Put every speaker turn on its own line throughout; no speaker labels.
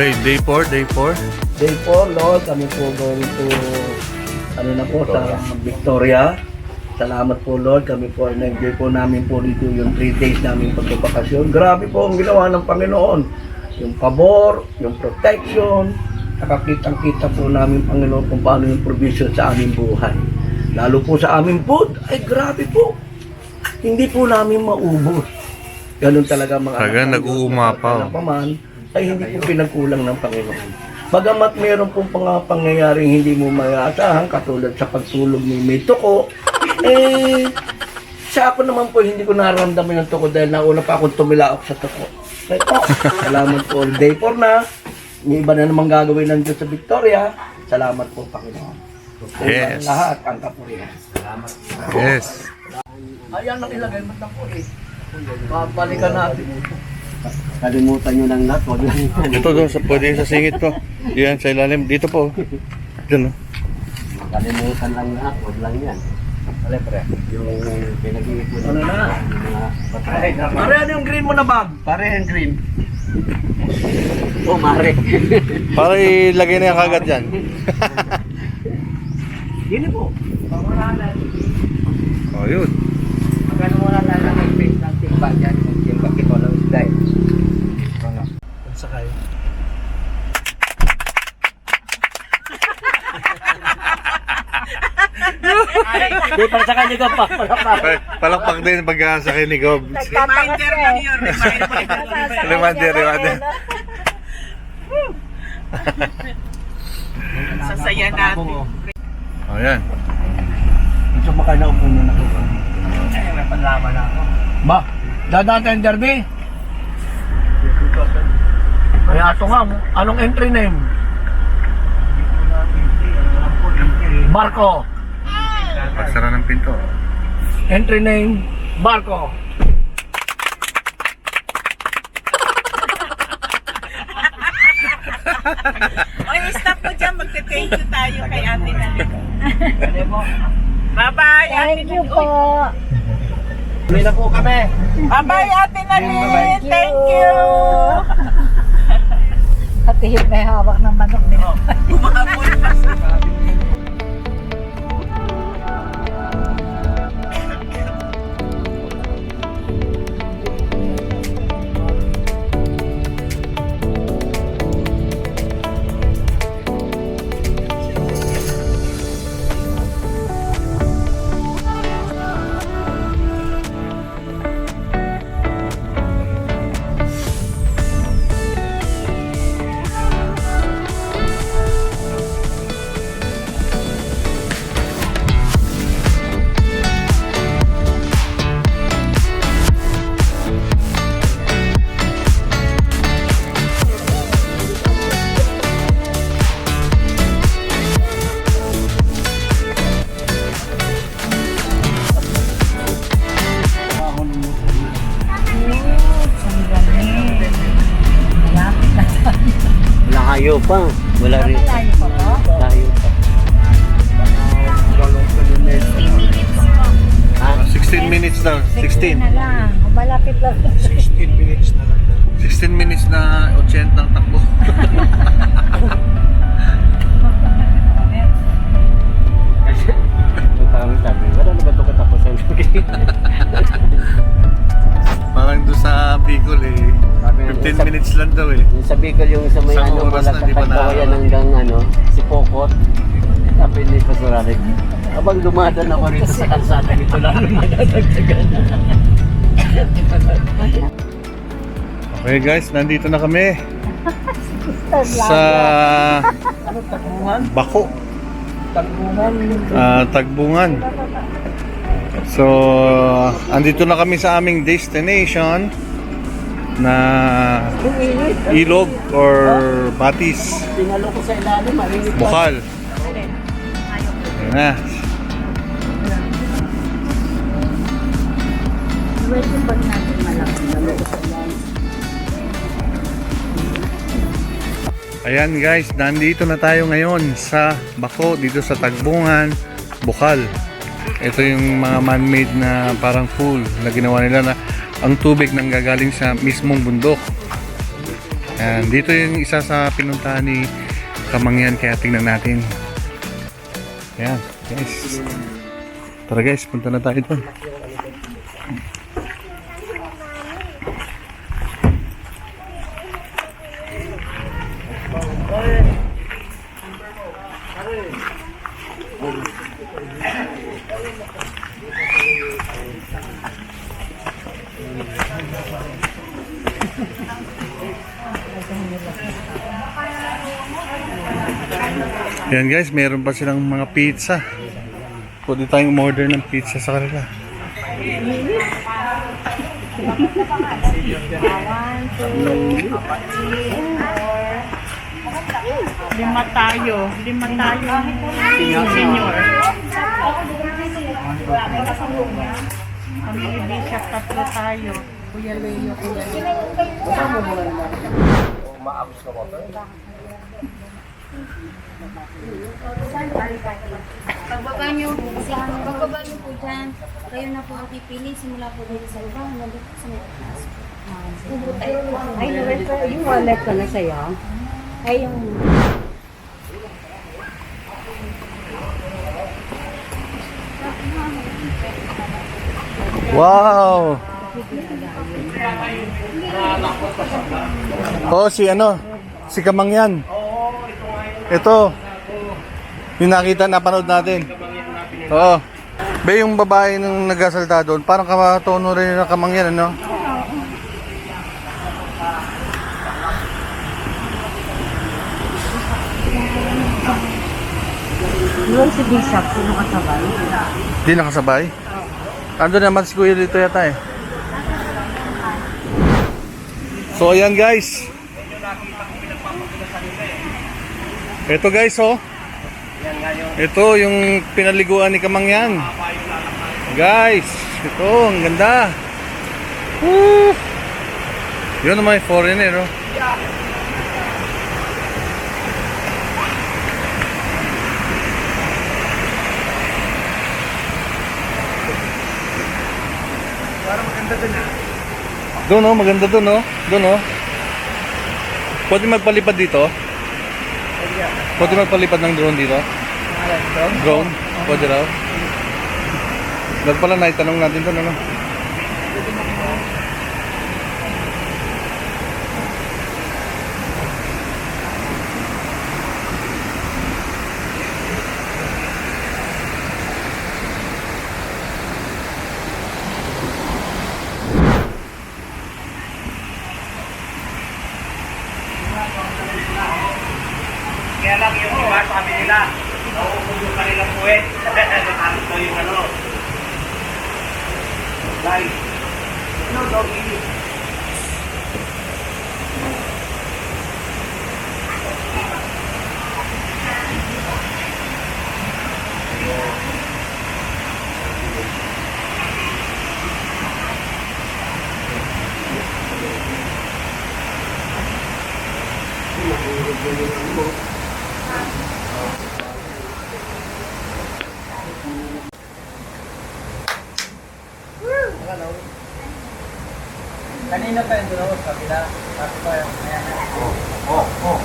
Okay, day 4, day 4.
Day 4, Lord, kami po going to, ano na po, sa Victoria. Salamat po, Lord. Kami po, na-enjoy po namin po dito yung 3 days namin pagbabakasyon. Grabe po ang ginawa ng Panginoon. Yung pabor, yung protection, nakakitang-kita po namin, Panginoon, kung paano yung provision sa aming buhay. Lalo po sa aming food, ay grabe po. Hindi po namin maubos. Ganun talaga mga Diyos,
nag-uumapaw.
na paman, ay hindi po pinagkulang ng Panginoon. Bagamat meron pong mga pangyayaring hindi mo maaasahan, katulad sa pagtulog ni may tuko, eh, sa ako naman po, hindi ko nararamdaman yung tuko dahil nauna pa akong tumilaok sa tuko. Kaya po, salamat po. Day 4 na, may iba na namang gagawin ng Diyos sa Victoria. Salamat po, Panginoon.
Yes.
Ang lahat, ang kapurihan.
Yes.
Ayan ang ilagay mo ng puri. Babalikan natin.
Kalimutan nyo ng lahat, wag lang yan.
Ito doon, sa, pwede sa singit ko. Yan, sa ilalim. Dito po. Diyan, oh.
Kalimutan lang lahat, wag lang yan.
Alay, pre.
Yung pinag-iipon
Ano na?
batay.
Pare, ano yung green mo na bag? Pare, yung green.
Oh, mare.
Para ilagay na yung kagad dyan.
Gini po. Pamuralan.
oh, yun.
Magkano muna tayo ng nag-paint ng timba dyan? Yung timba kito ng isday. Ano? Sakay. Sa kanya ka pa.
Palakpak din pag sa ni Gob.
Reminder lang yun. Reminder.
Reminder, reminder.
Sasaya natin.
Oh, yan.
Mo kayo na upo na. Eh, may panlaman na ako. Ba, dadaan tayong derby? Kaya ito nga, anong entry name? Barko.
Pagsara ng pinto.
Entry name, Barko.
Oy, stop mo dyan. Magte-thank you tayo kay Ate Nalit. Bye-bye, Ate
Thank you po.
May na po kami.
Bye-bye, Ate Nalit. Thank you.
Katihip may hawak ng manok nila.
Umabol pa sa
si Pokot. Sabi ni Pastor Alec, habang dumadaan ako rito sa kalsada nito lalo madadagdagan.
Okay guys, nandito na kami sa
Ano, tagungan?
Bako,
Tagungan.
ah, Tagbungan. So, andito na kami sa aming destination na Ilog or Batis,
Tinalo ko sa ilalim, marinig pa.
Bukal. Ayan na.
Pwede pag natin malaki.
Ayan guys, nandito na tayo ngayon sa Bako, dito sa Tagbungan, Bukal. Ito yung mga man-made na parang pool na ginawa nila na ang tubig nang gagaling sa mismong bundok. Ayan, dito yung isa sa pinuntahan ni Kamangyan kaya tingnan natin. Ayan, guys. Tara guys, punta na tayo doon. Yan guys, meron pa silang mga pizza. Pwede tayong order ng pizza sa kanila.
Lima tayo. Lima tayo. Senior. Kami ni Bishop, tatlo tayo. Kuya Leo, Kuya Leo.
Pagbaba nyo, pagbaba nyo po dyan, kayo na po ang pipili simula po dito sa iba, hanggang dito sa may class. Ay, ko, yung wallet ko na sa'yo. Ay, yung...
Wow! Oh, si ano? Si Kamangyan. Ito. Yung nakita, napanood natin. Oo. Be, yung babae nung nagasalta doon, parang kamatono rin ng Kamangyan, ano?
Yun si Bishop, sino kasabay?
Di nakasabay? Ando naman si Kuya dito yata eh. So ayan guys. Ito guys oh. Ito yung pinaliguan ni Kamangyan. Guys, ito ang ganda. Woo! Yun naman yung foreigner oh. Doon oh, maganda doon oh. Doon oh. Pwede magpalipad dito? Pwede magpalipad ng drone dito? Drone? Pwede raw? Dahil pala naitanong natin doon ano?
Kaya lang yung iba, sabi nila, nauubog yung kanilang puwet. Nakakit mo yung ano. Guys, no doggy. Kanina pa yung dalawa sa kabila. Tapos pa yung ayan. Oh, oh, oh.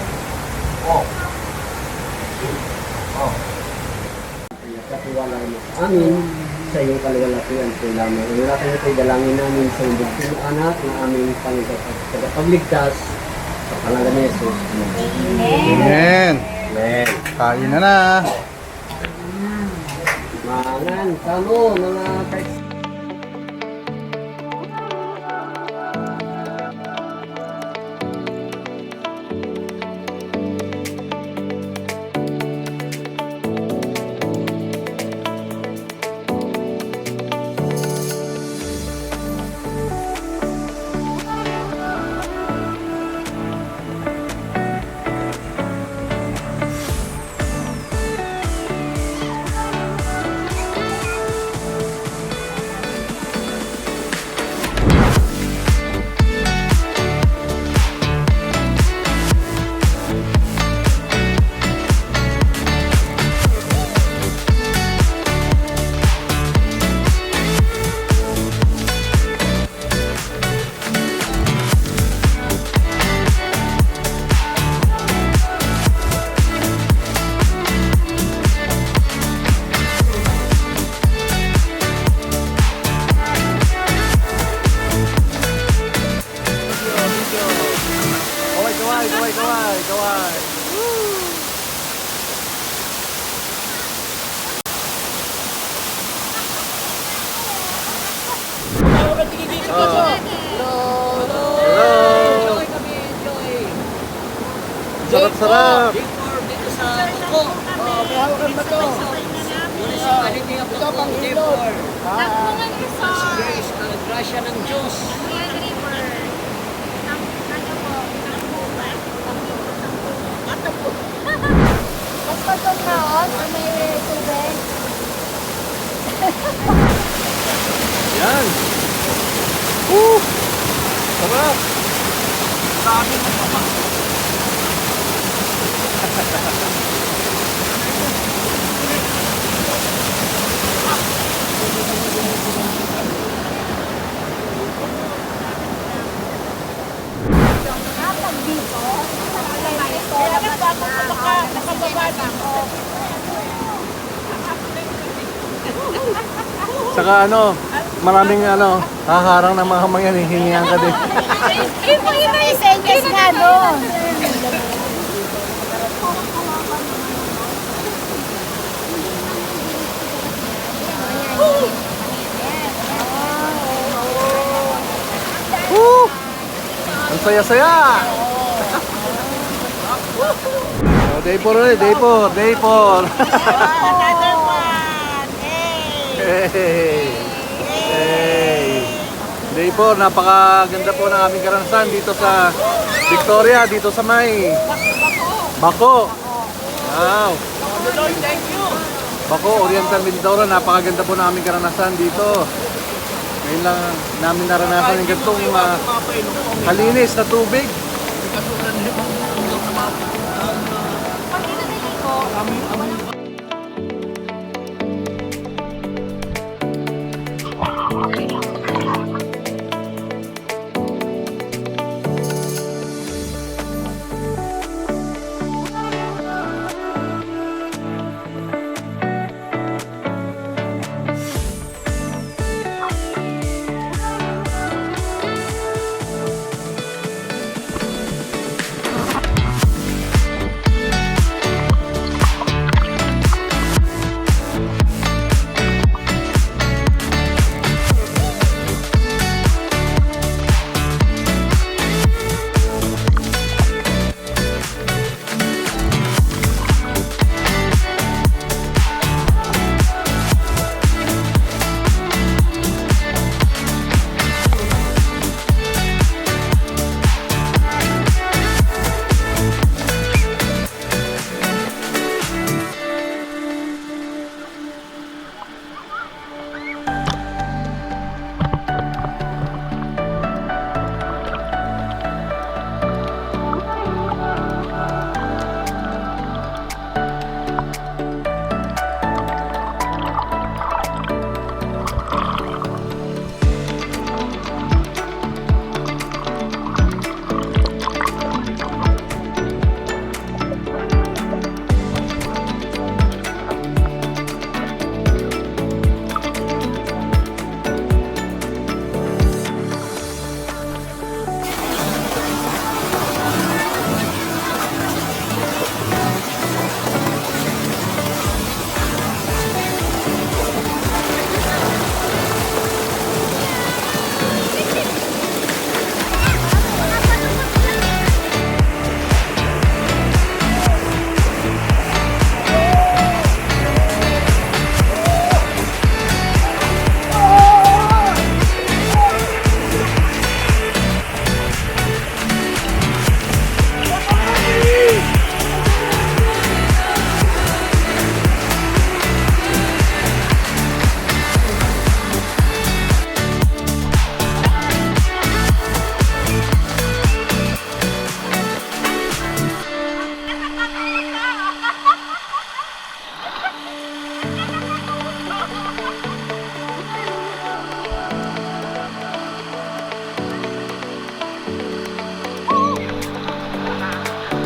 Oh. Oh.
Katiwala mo sa amin sa iyong kaluwalhatian po namin. Wala kayo tayo dalangin namin sa iyong bugtong anak na aming pagpagligtas sa pangalan ni Jesus.
Amen.
Amen.
Kain na na.
Mangan, kamo, mga 各位各位。各
位 patong na o, sa may tubig.
Yan! Woo! Sarap!
Kapag dito, nakakalayo ito, nakababa na ako.
Saka ano, maraming ano, haharang ng mga mga hihingihan ka din.
Yun po yun yung senyas nga doon.
Woo! Ang saya-saya! oh, day 4 ulit, day 4, day 4.
Hey!
hey! Day 4, napakaganda po ng aming karanasan dito sa Victoria, dito sa may Bako. Wow!
thank you!
Bako, Oriental Mindoro, napakaganda po ng aming karanasan dito. Ngayon lang namin naranasan yung ganitong uh, kalinis na tubig.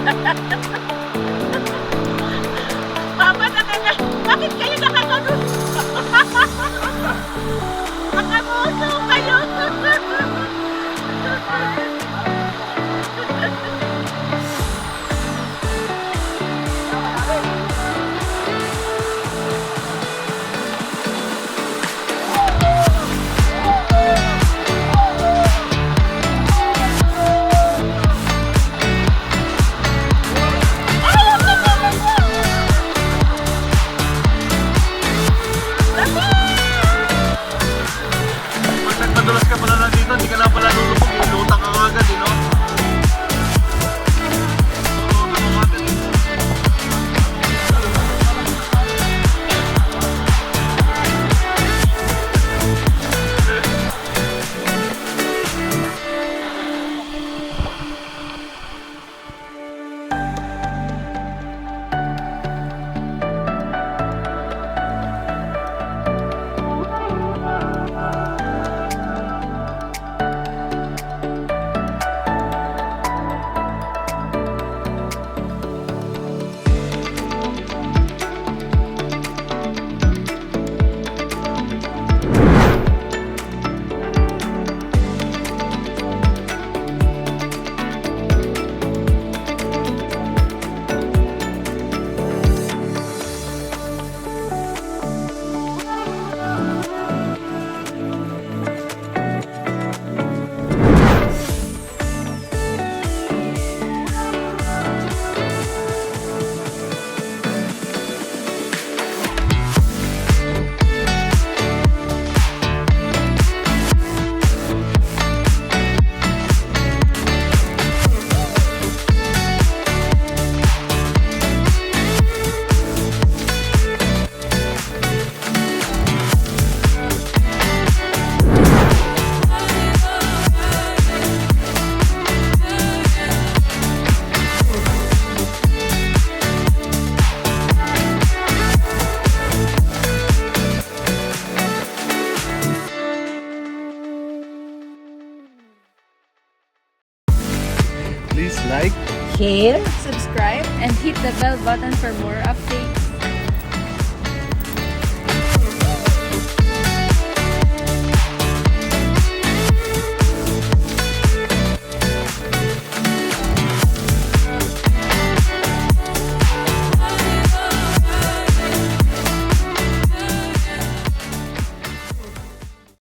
Ha ha
ha ha!
Share.
subscribe, and hit the bell button for more updates.